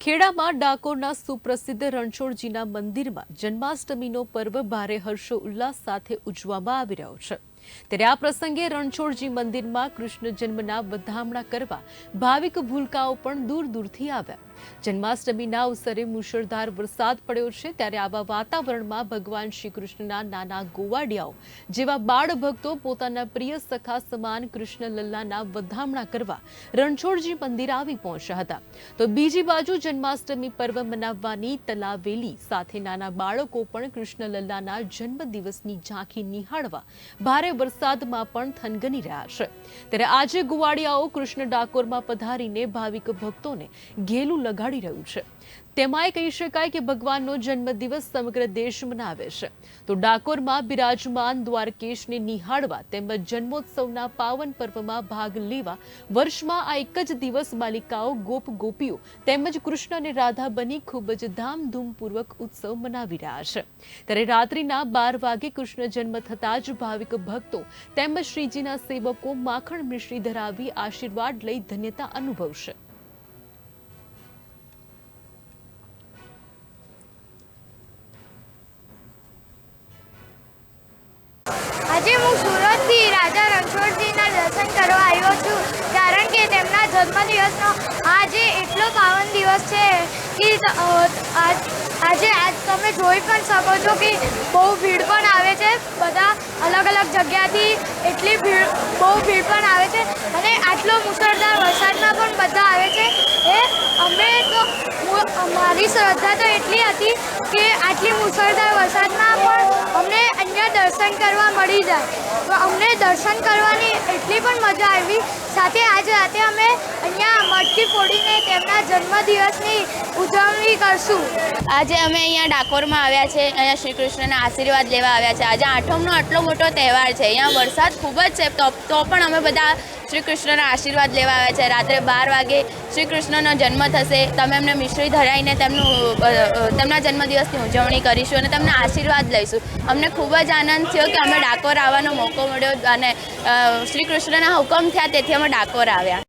ખેડામાં ડાકોરના સુપ્રસિદ્ધ રણછોડજીના મંદિરમાં જન્માષ્ટમીનો પર્વ ભારે હર્ષો ઉલ્લાસ સાથે ઉજવવામાં આવી રહ્યો છે. ત્યારે આ પ્રસંગે રણછોડજી મંદિરમાં કૃષ્ણ જન્મના વધામણા કરવા ભાવિક ભૂલકાઓ પણ દૂર દૂરથી આવ્યા. જન્માષ્ટમીના અવસરે મુશળધાર વરસાદ પડ્યો છે ત્યારે આવા વાતાવરણમાં ભગવાન શ્રી કૃષ્ણના નાના ગોવાડિયાઓ જેવા બાળ ભક્તો પોતાના પ્રિય સખા સમાન કૃષ્ણ લલ્લાના વધામણા કરવા રણછોડજી મંદિર આવી પહોંચ્યા હતા. તો બીજી બાજુ જન્માષ્ટમી પર્વ મનાવવાની તલાવેલી સાથે નાના બાળકો પણ કૃષ્ણ લલ્લાના જન્મદિવસની ઝાંખી નિહાળવા ભારે વરસાદમાં પણ થનગની રહ્યા છે. ત્યારે આજે ગોવાડિયાઓ કૃષ્ણ ડાકોરમાં પધારીને ભાવિક ભક્તોને ઘેલું લગાડી રહ્યું છે. તેમાંય કહી શકાય કે ભગવાનનો જન્મદિવસ સમગ્ર દેશ મનાવે છે. તો ડાકોરમાં બિરાજમાન દ્વારકેશને નિહાળવા તેમજ જન્મોત્સવના પાવન પર્વમાં ભાગ લેવા વર્ષમાં આ એક જ દિવસ બાલિકાઓ, ગોપ ગોપીઓ તેમજ કૃષ્ણ અને રાધા બની ખૂબ જ ધામધૂમપૂર્વક ઉત્સવ મનાવી રહ્યા છે. ત્યારે રાત્રિના બાર વાગે કૃષ્ણ જન્મ થતાં જ ભાવિક ભક્તો તેમજ શ્રીજીના સેવકો માખણ મિશ્રી ધરાવી આશીર્વાદ લઈ ધન્યતા અનુભવશે. આજે હું સુરતથી રાજા રણછોડજીના દર્શન કરવા આવ્યો છું. કારણ કે તેમના જન્મદિવસનો આજે એટલો પાવન દિવસ છે કે આજ- આજે તમે જોઈ પણ શકો છો કે બહુ ભીડ પણ આવે છે. બધા અલગ અલગ જગ્યાથી એટલી ભીડ, બહુ ભીડ પણ આવે છે. અને આટલો મુસળધાર વરસાદમાં પણ બધા આવે છે એ અમે તો હું- મારી શ્રદ્ધા તો એટલી હતી કે આટલી મુસળધાર વરસાદમાં પણ અમને અહીંયા દર્શન કરવા મળી જાય. તો અમને દર્શન કરવાની એટલી પણ મજા આવી. સાથે આજ રાતે અમે અહીંયા મટકી ફોડીને તેમના જન્મદિવસની ઉજવણી કરશું. આજે અમે અહીંયા ડાકોરમાં આવ્યા છે. અહીંયા શ્રી કૃષ્ણના આશીર્વાદ લેવા આવ્યા છે. આજે આઠમનો આટલો મોટો તહેવાર છે. અહીંયા વરસાદ ખૂબ જ છે. તો તો પણ અમે બધા શ્રી કૃષ્ણના આશીર્વાદ લેવા આવ્યા છે. રાત્રે બાર વાગે શ્રી કૃષ્ણનો જન્મ થશે. તમે એમને મિશ્રી ધરાઈને તેમનું તેમના જન્મદિવસની ઉજવણી કરીશું અને તેમના આશીર્વાદ લઈશું. અમને ખૂબ જ આનંદ થયો કે અમે ડાકોર આવવાનો મોકો મળ્યો અને શ્રી કૃષ્ણના હુકમ થયા તેથી અમે ડાકોર આવ્યા.